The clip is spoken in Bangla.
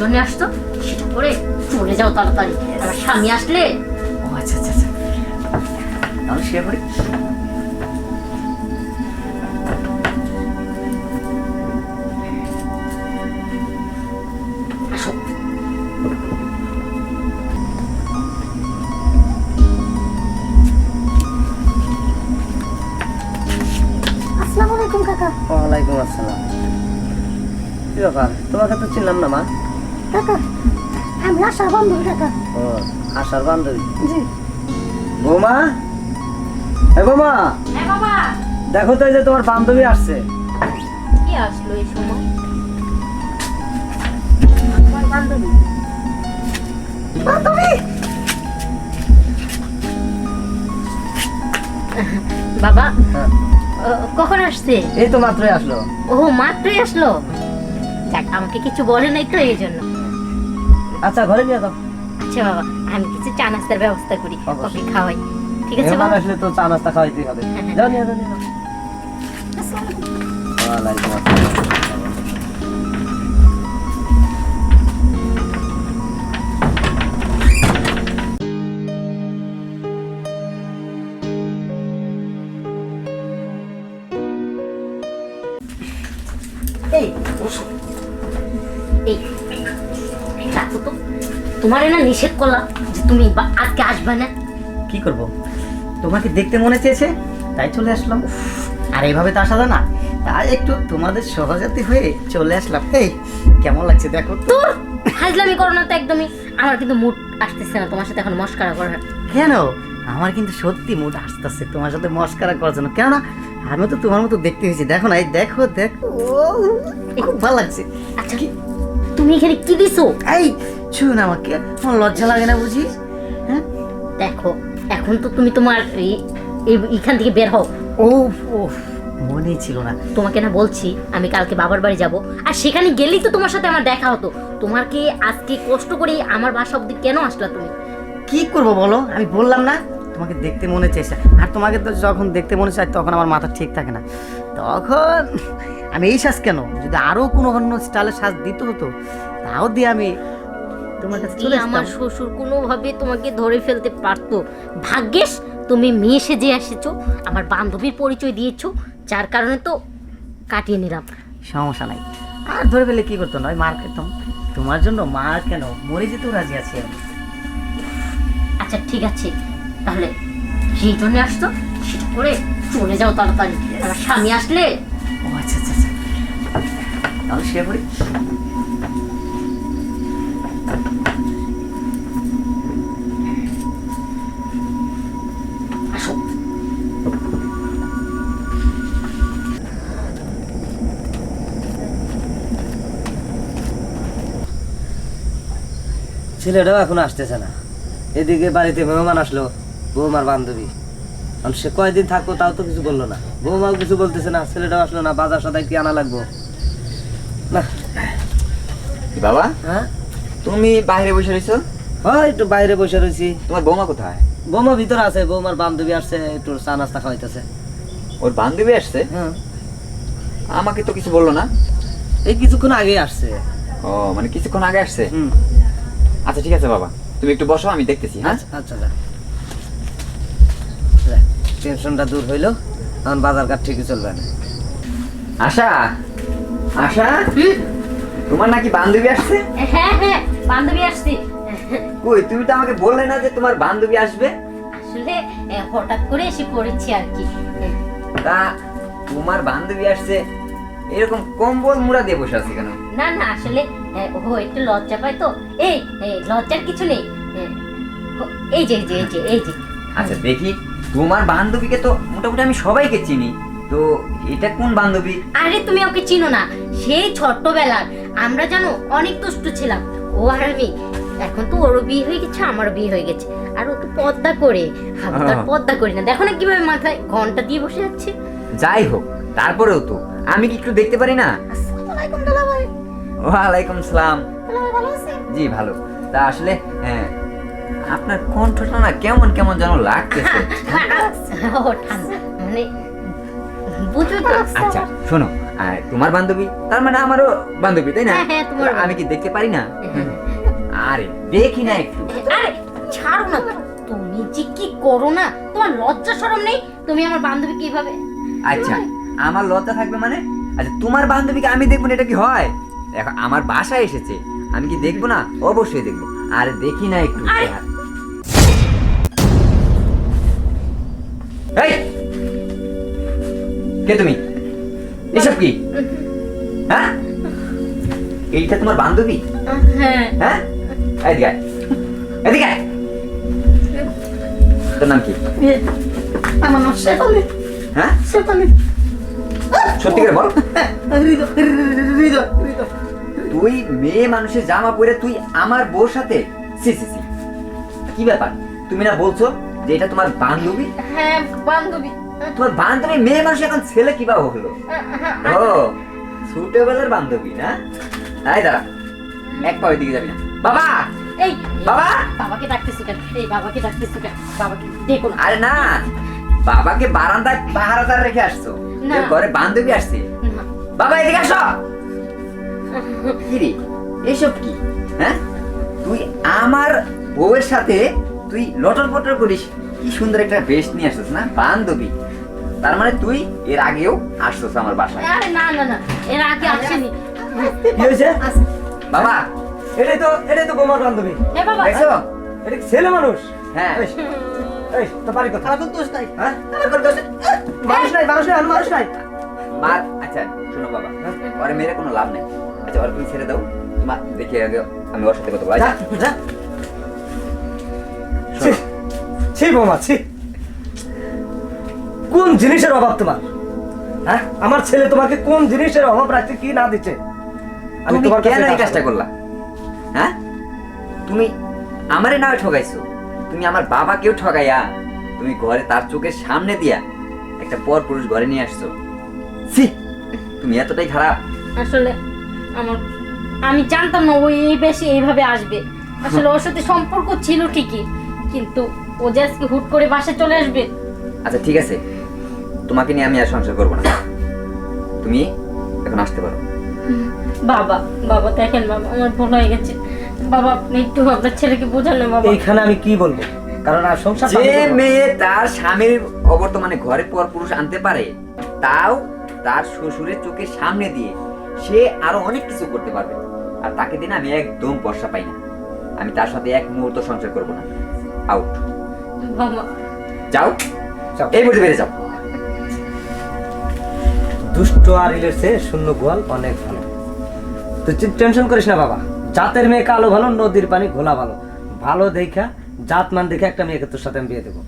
জন্য আসতো সেটা করে চলে যাও তাড়াতাড়ি। আমার স্বামী আসলে ও আচ্ছা আচ্ছা আচ্ছা। তাহলে পড়ি আসসালামু আলাইকুম কাকা। ওয়ালাইকুম আসসালাম। কি ব্যাপার? তোমাকে তো চিনলাম না মা। কাকা আমি আশা বান্ধবী কাকা। ও আশার বান্ধবী? জি। বৌমা? এ বৌমা? হ্যাঁ বাবা। দেখো তো এই যে তোমার বান্ধবী আসছে। কি আসলো এই সময়? আমার বান্ধবী। বান্ধবী! বাবা হ্যাঁ, কখন আসছে? এই তো মাত্রই আসলো। ও মাত্রই আসলো? যাক আমাকে কিছু বলে নাই তো এই জন্য। আচ্ছা ঘরে নিয়ে যাও। আচ্ছা বাবা আমি কিছু চা নাস্তার ব্যবস্থা করি। কফি খাওয়াই ঠিক আছে বাবা? আসলে তো চা নাস্তা খাওয়াইতেই হবে। হ্যাঁ, হ্যাঁ। যাও নিয়ে যাও নিয়ে যাও। আসসালাম। রাখো তো। তোমার না নিষেধ করলাম যে তুমি বা- আজকে আসবে না। কি করব? তোমাকে দেখতে মনে চেয়েছে তাই চলে আসলাম। আর এইভাবে তো আসা যায় না। তাই একটু তোমাদের সহজাতি হয়ে চলে আসলাম। এই কেমন লাগছে দেখো তো। তোর হাজলামি করো না তো একদমই। আমার কিন্তু মুড আসতেছে না তোমার সাথে এখন মস্কারা করার কেন? আমার কিন্তু সত্যি মুড আসতেছে তোমার সাথে মস্কারা করার জন্য। কেননা আমি তো তোমার মতো দেখতে হয়েছি। দেখো না এই দেখো দেখো। ও, খুব ভালো লাগছে। আচ্ছা। তুমি এখানে কি দিছো? এই শুন আমাকে আমার লজ্জা লাগে না বুঝিস হ্যাঁ? দেখো এখন তো তুমি তোমার এইখান থেকে বের হও। ও মনেই ছিল না। তোমাকে না বলছি আমি কালকে বাবার বাড়ি যাব। আর সেখানে গেলেই তো তোমার সাথে আমার দেখা হতো। তোমার কি আজকে কষ্ট করে আমার বাসা অব্দি কেন আসলা তুমি? কি করব বলো? আমি বললাম না তোমাকে দেখতে মনে চাইছে আর তোমাকে তো যখন দেখতে মনে চাই তখন আমার মাথা ঠিক থাকে না। তখন আমি এই শ্বাস কেন? যদি আরও কোনো অন্য স্টাইলের শ্বাস দিতে হতো তাও দিয়ে আমি তোমার কাছে চলে আমার শ্বশুর কোনোভাবে তোমাকে ধরে ফেলতে পারতো ভাগ্যেশ তুমি মেয়ে সেজে এসেছ আমার বান্ধবীর পরিচয় দিয়েছ যার কারণে তো কাটিয়ে নিলাম। সমস্যা নাই। আর ধরে ফেলে কি করতো নয়? মার খেতাম। তোমার জন্য মা কেন? মরে যেতেও রাজি আছি আমি। আচ্ছা ঠিক আছে। তাহলে সেই জন্য আসতো সেটা করে চলে যাও তাড়াতাড়ি। আমার স্বামী আসলে তাহলে শুয়ে পড়ি ছেলেটাও এখন আসতেছে না। এদিকে বাড়িতে মেহমান আসলো, বৌমার বান্ধবী। সে কয়দিন থাকব তাও তো কিছু বলল না। বৌমাও কিছু বলতেছে না, ছেলেটাও আসলো না, বাজার সদাই কি আনা লাগবো? বাবা? হ্যাঁ? তুমি বাইরে বসে রয়েছো? হয় একটু বাইরে বসে রয়েছি। তোমার বৌমা কোথায়? বৌমা ভিতরে আছে বৌমার বান্ধবী আসছে একটু চা নাস্তা খাওয়াইতেছে। ওর বান্ধবী আসছে? হ্যাঁ। আমাকে তো কিছু বলল না। এই কিছুক্ষণ আগে আসছে। ও মানে কিছুক্ষণ আগে আসছে? হুম। আচ্ছা ঠিক আছে বাবা। তুমি একটু বসো আমি দেখতেছি হ্যাঁ? আচ্ছা আচ্ছা টেনশনটা দূর হইল এখন বাজার ঘাট ঠিকই চলবে না। আশা? আশা? তোমার নাকি বান্ধবী আসছে? হ্যাঁ হ্যাঁ বান্ধবী আসছি। কই তুমি তো আমাকে বললে না যে তোমার বান্ধবী আসবে? আসলে হঠাৎ করে এসে পড়েছি আর কি। তা তোমার বান্ধবী আসছে এরকম কম্বল মুড়া দিয়ে বসে আছে কেন? না না আসলে ও একটু লজ্জা পায় তো। এই এই, লজ্জার কিছু নেই। এই যে এই যে এই যে। আচ্ছা দেখি তোমার বান্ধবীকে তো মোটামুটি আমি সবাইকে চিনি। তো এটা কোন বান্ধবী? আরে তুমি ওকে চিনো না সেই ছোট্টবেলার। আমরা জানো অনেক দুষ্ট ছিলাম। ও আর আমি এখন তো ওরও বিয়ে হয়ে গেছে আমারও বিয়ে হয়ে গেছে। আর ও তো পদ্মা করে আমি তো। পদ্মা করি না। দেখো না কীভাবে মাথায় ঘণ্টা দিয়ে বসে যাচ্ছে। যাই হোক তারপরেও তো। আমি কি একটু দেখতে পারি না? ওয়ালাইকুম সালাম। জি ভালো। তা আসলে হ্যাঁ, আপনার কণ্ঠটা না কেমন কেমন যেন লাগতেছে। মানে বুঝো তো? আচ্ছা শোনো আর তোমার বান্ধবী? তার মানে আমারও বান্ধবী তাই না? হ্যাঁ, হ্যাঁ, আমি কি দেখতে পারি না? আরে দেখি না একটু। আরে ছাড়ো না। তুমি যে কি করো না? তোমার লজ্জা শরম নেই? তুমি আমার বান্ধবী কীভাবে? আচ্ছা আমার লজ্জা থাকবে মানে? আচ্ছা তোমার বান্ধবীকে আমি দেখব না এটা কি হয়? দেখো আমার বাসায় এসেছে। আমি কি দেখব না? অবশ্যই দেখব। আর দেখি না একটু। এই! কে তুমি? এসব কি? হ্যাঁ? এইটা তোমার বান্ধবী? হ্যাঁ। হ্যাঁ? এদিকে আয়। এদিকে আয়। তোর নাম কি? আমার নাম শেফালি। হ্যাঁ? শেফালি। সত্যি করে বল। হৃদয়। তুই মেয়ে মানুষের জামা পরে তুই আমার বউর সাথে? সি সি সি। কি ব্যাপার? তুমি না বলছো যে এটা তোমার বান্ধবী? হ্যাঁ বান্ধবী। তোমার বান্ধবী মেয়ে মানুষ এখন ছেলে কীভাবে হলো? ও ছোটবেলার বান্ধবী না? তাই দাঁড়া এক পা দিকে যাবি না। বাবা! এই বাবা! বাবাকে ডাকতেছো কেন? এই বাবাকে ডাকতেছো কেন? বাবাকে দেখো আরে না বাবাকে বারান্দায় পাহারাদার রেখে আসছো। ঘরে বান্ধবী আসছে। বাবা এদিকে আসো! কি রে এসব কি? হ্যাঁ? তুই আমার বউয়ের সাথে তুই লটর পটর করিস? কি সুন্দর একটা বেশ নিয়ে আসছিস না? বান্ধবী। তার মানে তুই এর আগেও আসছিস আমার বাসায়। আরে না না না এর আগে আসেনি। কি হয়েছে? বাবা এটাই তো এটাই তো বোমার বান্ধবী। এ বাবা। দেখছ? এটা ছেলে মানুষ? হ্যাঁ। এই, এই তো বাড়ি কথা। দোষ নাই। হ্যাঁ? আমার দোষ মানুষ নাই মানুষ নাই মানুষ নাই। মার আচ্ছা শোনো বাবা। ওরে মেরে কোনো লাভ নেই। আচ্ছা ওর তুমি ছেড়ে দাও। মা দেখি আগে আমি ওর সাথে কথা বলি ছি বোমা ছি। কোন জিনিসের অভাব তোমার? হ্যাঁ? আমার ছেলে তোমাকে কোন জিনিসের অভাব রাখছে কি না দিচ্ছে? আমি তোমার কেন এই কাজটা আশা করলা? হ্যাঁ? তুমি আমারে না ঠকাইছো? তুমি আমার বাবাকেও ঠকাইয়া তুমি ঘরে তার চোখের সামনে দিয়া একটা পর পুরুষ ঘরে নিয়ে আসছো। ছি তুমি এতটাই খারাপ। আসলে আমার আমি জানতাম না ওই এই বেশি এইভাবে আসবে। আসলে ওর সাথে সম্পর্ক ছিল ঠিকই কিন্তু ও যে আজকে হুট করে বাসে চলে আসবে। আচ্ছা ঠিক আছে। তোমাকে নিয়ে আমি আর সংসার করব না। তুমি এখন আসতে পারো। বাবা বাবা দেখেন বাবা আমার ভুল হয়ে গেছে। বাবা আপনি একটু আপনার ছেলেকে বোঝান না বাবা। এইখানে আমি কি বলব? কারণ আর সংসার যে মেয়ে তার স্বামীর অবর্তমানে ঘরে পর পুরুষ আনতে পারে তাও তার শ্বশুরের চোখের সামনে দিয়ে সে আরও অনেক কিছু করতে পারবে। আর তাকে দিন আমি একদম বর্ষা পাই না। আমি তার সাথে এক মুহূর্ত সংসার করব না। আউট বাবা যাও। যাও। এই বেড়ে যাও। দুষ্ট আর ইলের চেয়ে শূন্য গোয়াল অনেক ভালো। তুই টেনশন করিস না বাবা। জাতের মেয়ে কালো ভালো নদীর পানি ঘোলা ভালো। ভালো দেখা জাত মান দেখে একটা মেয়েকে তোর সাথে আমি বিয়ে দেবো।